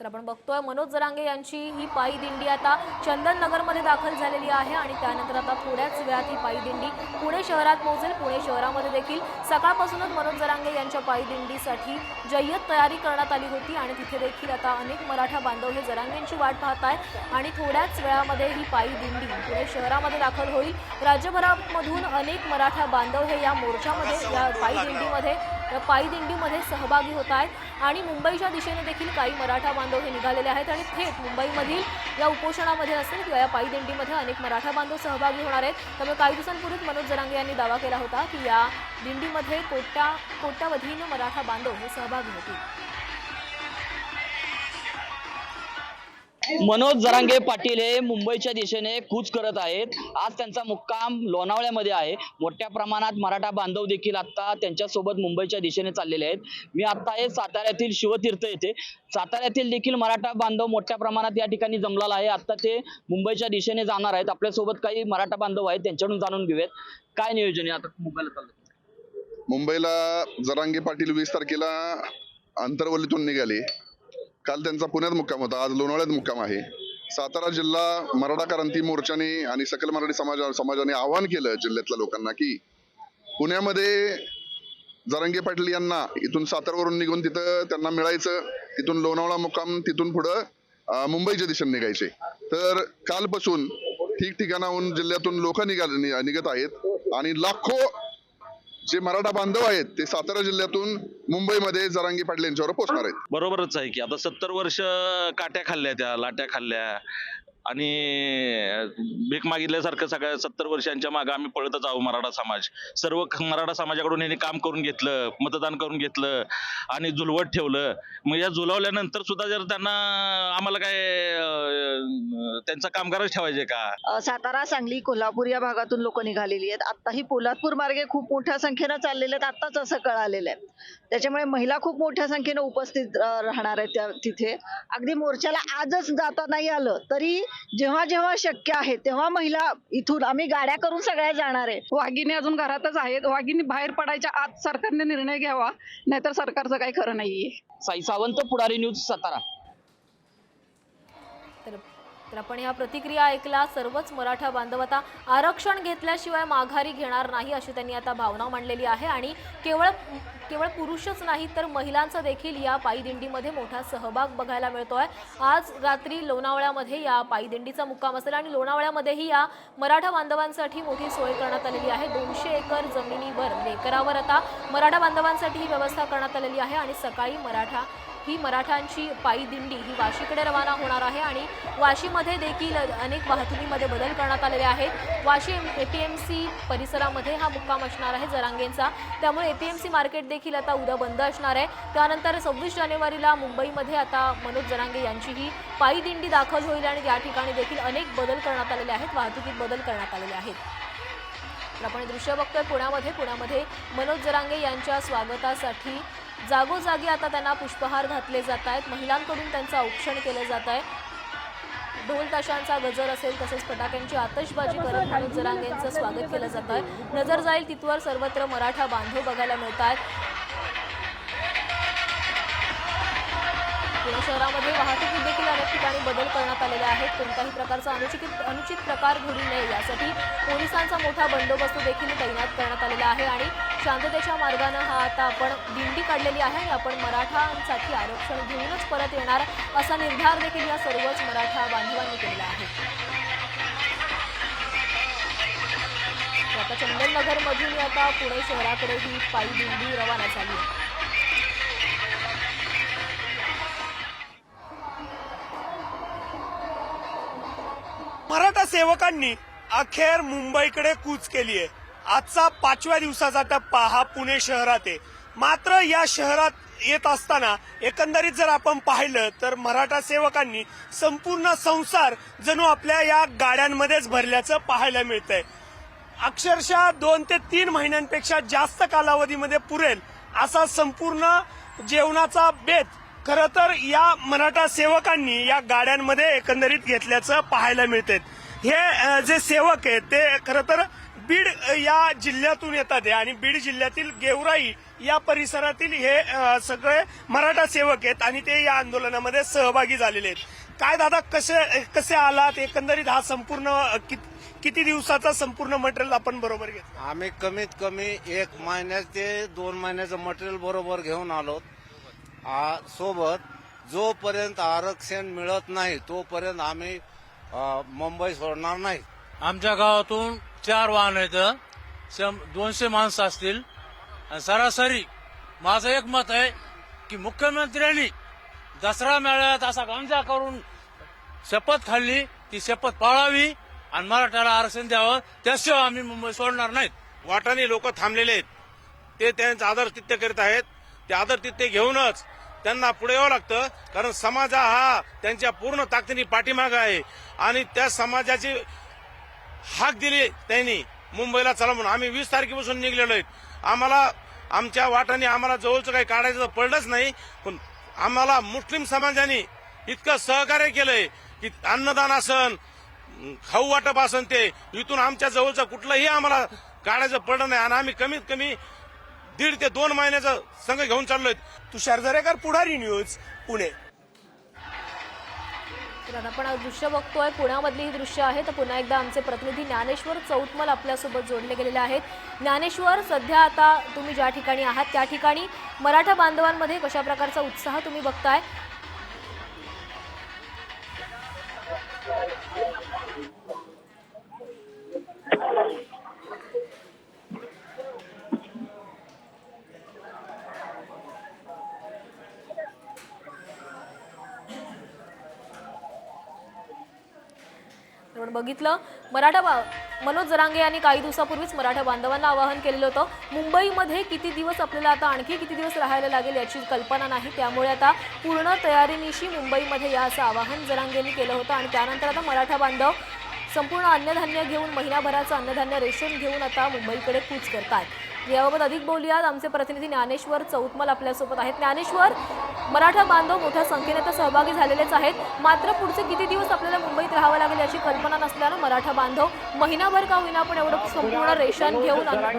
तर आपण बघतोय मनोज जरांगे यांची ही पायी दिंडी आता चंदननगरमध्ये दाखल झालेली आहे आणि त्यानंतर आता थोड्याच वेळात ही पायी दिंडी पुणे शहरात पोहोचेल. पुणे शहरामध्ये देखील सकाळपासूनच मनोज जरांगे यांच्या पायी दिंडीसाठी जय्यत तयारी करण्यात आली होती आणि तिथे देखील आता अनेक मराठा बांधव हे जरांगेंची वाट पाहत आहेत आणि थोड्याच वेळामध्ये ही पायी दिंडी पुणे शहरामध्ये दाखल होईल. राज्यभरामधून अनेक मराठा बांधव हे या मोर्चामध्ये या पायी दिंडीमध्ये या पायी दिंडीमध्ये सहभागी होत आहेत. आणि मुंबईच्या दिशेने देखील काही मराठा बांधव हे निघालेले आहेत. आणि थेट मुंबईमधील या उपोषणामध्ये असेल किंवा या पायी दिंडीमध्ये अनेक मराठा बांधव सहभागी होणार आहेत. त्यामुळे काही दिवसांपूर्वीच मनोज जरांगे यांनी दावा केला होता की या दिंडीमध्ये कोट्या कोट्यावधीनं मराठा बांधव हे सहभागी होतील. मनोज जरांगे पाटील हे मुंबईच्या दिशेने कूच करत आहेत. आज त्यांचा मुक्काम लोणावळ्यामध्ये आहे. मोठ्या प्रमाणात मराठा बांधव देखील आता त्यांच्यासोबत मुंबईच्या दिशेने चाललेले आहेत. मी आता हे साताऱ्यातील शिवतीर्थ येथे. साताऱ्यातील देखील मराठा बांधव मोठ्या प्रमाणात या ठिकाणी जमलेला आहे. आता ते मुंबईच्या दिशेने जाणार आहेत. आपल्यासोबत काही मराठा बांधव आहेत. त्यांच्याकडून जाणून घेऊयात. काय नियोजन आहे आता मुंबईला चाललं मुंबईला जरांगे पाटील वीस तारखेला आंतरवलीतून निघाले. काल त्यांचा पुण्यात मुक्काम होता. आज लोणावळ्यात मुक्काम आहे. सातारा जिल्हा मराठा क्रांती मोर्चाने आणि सकल मराठी समाजा समाजाने आवाहन केलं जिल्ह्यातल्या लोकांना की पुण्यामध्ये जरांगे पाटील यांना इथून सातारावरून निघून तिथं त्यांना मिळायचं तिथून लोणावळा मुक्काम तिथून पुढं मुंबईच्या दिशेने निघायचे. तर कालपासून ठिकठिकाणाहून जिल्ह्यातून लोक निघा निघत आहेत. आणि लाखो जे मराठा बांधव आहेत ते सातारा जिल्ह्यातून मुंबईमध्ये जरांगी पाटील यांच्यावर पोहोचणार आहेत. बरोबरच आहे की. आता सत्तर वर्ष काट्या खाल्ल्या त्या लाट्या खाल्ल्या. आणि भीक मागितल्यासारखं सगळ्या सत्तर वर्षांच्या मागे आम्ही पळतच आहोत मराठा समाज. सर्व मराठा समाजाकडून यांनी काम करून घेतलं मतदान करून घेतलं आणि झुलवत ठेवलं. मग या झुलवल्यानंतर सुद्धा जर त्यांना आम्हाला काय त्यांचा कामगारच ठेवायचे का? सातारा सांगली कोल्हापूर या भागातून लोक निघालेली आहेत. आत्ताही पोलादपूर मार्गे खूप मोठ्या संख्येनं चाललेले आहेत. आत्ताच असं कळालेलं आहे. त्याच्यामुळे महिला खूप मोठ्या संख्येनं उपस्थित राहणार आहेत त्या तिथे. अगदी मोर्चाला आजच जाता नाही आलं तरी जेव्हा जेव्हा शक्य आहे तेव्हा महिला इथून आम्ही गाड्या करून सगळ्या जाणार आहे. वाघिणी अजून घरातच आहेत. वाघिणी बाहेर पडायच्या आत सरकारने निर्णय घ्यावा नाहीतर सरकारचं काही खरं नाहीये. साई सावंत पुढारी न्यूज सातारा. तर तर आपण ह्या प्रतिक्रिया ऐकल्या सर्वच मराठा बांधव आता आरक्षण घेतल्याशिवाय माघारी घेणार नाही अशी त्यांनी आता भावना मांडलेली आहे. आणि केवळ केवळ पुरुषच नाही तर महिलांचा देखील या पायदिंडीमध्ये मोठा सहभाग बघायला मिळतो आहे आज रात्री लोणावळ्यामध्ये या पायदिंडीचा मुक्काम असेल आणि लोणावळ्यामध्येही या मराठा बांधवांसाठी मोठी सोय करण्यात आलेली आहे. दोनशे एकर जमिनीवर लेकरावर एकरावर आता मराठा बांधवांसाठी ही व्यवस्था करण्यात आलेली आहे आणि सकाळी मराठा ही मराठांची पायी दिंडी ही वाशीकडे रवाना होणार आहे आणि वाशीमध्ये देखील अनेक वाहतुकीमध्ये बदल करण्यात आलेले आहेत. Vashi A P M C परिसरामध्ये हा मुक्काम असणार आहे जरांगेंचा. त्यामुळे A P M C market देखील आता उद्या बंद असणार आहे. त्यानंतर सव्वीस जानेवारीला मुंबईमध्ये आता मनोज जरांगे यांची ही पायी दिंडी दाखल होईल आणि या ठिकाणी देखील अनेक बदल करण्यात आलेले आहेत. वाहतुकीत बदल करण्यात आलेले आहेत. आपण दृश्य बघतोय पुण्यामध्ये. पुण्यामध्ये मनोज जरांगे यांच्या स्वागतासाठी जागोजागी आता त्यांना पुष्पहार घातले जात आहेत. महिलांकडून त्यांचं औक्षण केलं जात आहे. ढोल ताशांचा गजर असेल तसेच फटाक्यांची आतषबाजी करत म्हणून जरांगेंचं स्वागत केलं जात आहे. नजर जाईल तिथवर सर्वत्र मराठा बांधव बघायला मिळत आहेत. पुणे शहरामध्ये वाहतुकीत देखील अनेक ठिकाणी बदल करण्यात आलेले आहेत. कोणत्याही प्रकारचा अनुचित अनुचित प्रकार घडू नये. यासाठी पोलिसांचा मोठा बंदोबस्त देखील तैनात करण्यात आलेला आहे आणि शांततेच्या मार्गानं हा आता आपण दिंडी काढलेली आहे आणि आपण मराठांसाठी आरक्षण घेऊनच परत येणार असा निर्धार देखील या सर्वच मराठा बांधवांनी केला आहे. आता चंदननगरमधून आता पुणे शहराकडे ही पायी दिंडी रवाना झाली. आहे मराठा सेवकांनी अखेर मुंबईकडे कूच केली आहे आजचा पाचव्या दिवसाचा टप्पा हा पुणे शहरात आहे. मात्र या शहरात येत असताना एकंदरीत जर आपण पाहिलं तर मराठा सेवकांनी संपूर्ण संसार जणू आपल्या या गाड्यांमध्येच भरल्याचं पाहायला मिळतंय. अक्षरशः दोन ते तीन महिन्यांपेक्षा जास्त कालावधीमध्ये पुरेल असा संपूर्ण जेवणाचा बेत खरं तर या मराठा सेवकांनी या गाड्यांमध्ये एकंदरीत घेतल्याचं पाहायला मिळते हे जे सेवक आहेत ते खरं तर बीड या जिल्ह्यातून येतात आहे आणि बीड जिल्ह्यातील गेवराई या परिसरातील हे सगळे मराठा सेवक आहेत आणि ते या आंदोलनामध्ये सहभागी झालेले आहेत. काय दादा कसे कसे आलात? एकंदरीत हा संपूर्ण कित- किती दिवसाचा संपूर्ण मटेरियल आपण बरोबर घेतलं? आम्ही कमीत कमी एक महिन्यात ते दोन महिन्याचं मटेरियल बरोबर घेऊन आलो. आ, सोबत जोपर्यंत आरक्षण मिळत नाही तोपर्यंत आम्ही मुंबई सोडणार नाही. आमच्या गावातून चार वाहन आहेत दोनशे माणसं असतील. आणि सरासरी माझं एक मत आहे की मुख्यमंत्र्यांनी दसरा मेळ्यात असा गांजा करून शपथ खाल्ली ती शपथ पाळावी आणि मराठ्याला आरक्षण द्यावं त्याशिवाय आम्ही मुंबई सोडणार नाहीत. वाटाने लोक थांबलेले आहेत. ते त्यांचं आदरतिथ्य करीत आहेत. ते आदरतिथ्य घेऊनच त्यांना पुढे यावं लागतं कारण समाज हा त्यांच्या पूर्ण ताकदीने पाठीमागं आहे. आणि त्या समाजाची हाक दिली त्यांनी. मुंबईला चला म्हणून. आम्ही वीस तारखेपासून निघलेलो आहेत. आम्हाला आमच्या वाटाने आम्हाला जवळचं काही काढायचं पडलंच नाही पण आम्हाला मुस्लिम समाजाने इतकं सहकार्य केलंय की अन्नदान असन खाऊ वाटप असन ते इथून आमच्या जवळचं कुठलंही आम्हाला काढायचं पडलं नाही. आणि आम्ही कमीत कमी दीड ते दोन महिन्याचं संघ घेऊन चाललोय. तुषार जरेकर पुढारी न्यूज पुणे. तर आपण दृश्य बघतोय पुण्यामधली ही दृश्य आहे. तर पुन्हा एकदा आमचे प्रतिनिधी ज्ञानेश्वर चौतमल आपल्यासोबत जोडले गेलेले आहेत. ज्ञानेश्वर सध्या आता तुम्ही ज्या ठिकाणी आहात त्या ठिकाणी मराठा बांधवांमध्ये कशा प्रकारचा उत्साह तुम्ही बघताय? आपण बघितलं. मराठा बा मनोज जरांगे यांनी काही दिवसापूर्वीच मराठा बांधवांना आवाहन केलेलं होतं. मुंबईमध्ये किती दिवस आपल्याला आता आणखी किती दिवस राहायला लागेल याची कल्पना नाही. त्यामुळे आता पूर्ण तयारीनिशी मुंबईमध्ये या असं आवाहन जरांगेंनी केलं होतं. आणि त्यानंतर आता मराठा बांधव संपूर्ण अन्नधान्य घेऊन महिनाभराचं अन्नधान्य रेशन घेऊन आता मुंबईकडे कूच करतात. याबाबत अधिक बोलूयात. आमचे प्रतिनिधी ज्ञानेश्वर चौतमल आपल्यासोबत आहेत. ज्ञानेश्वर मराठा बांधव मोठ्या संख्येने तर सहभागी झालेलेच आहेत. मात्र पुढचे किती दिवस आपल्याला मुंबईत राहावं लागेल याची कल्पना नसल्यानं मराठा बांधव महिनाभर का होईना पण एवढं संपूर्ण रेशन घेऊन अन्न-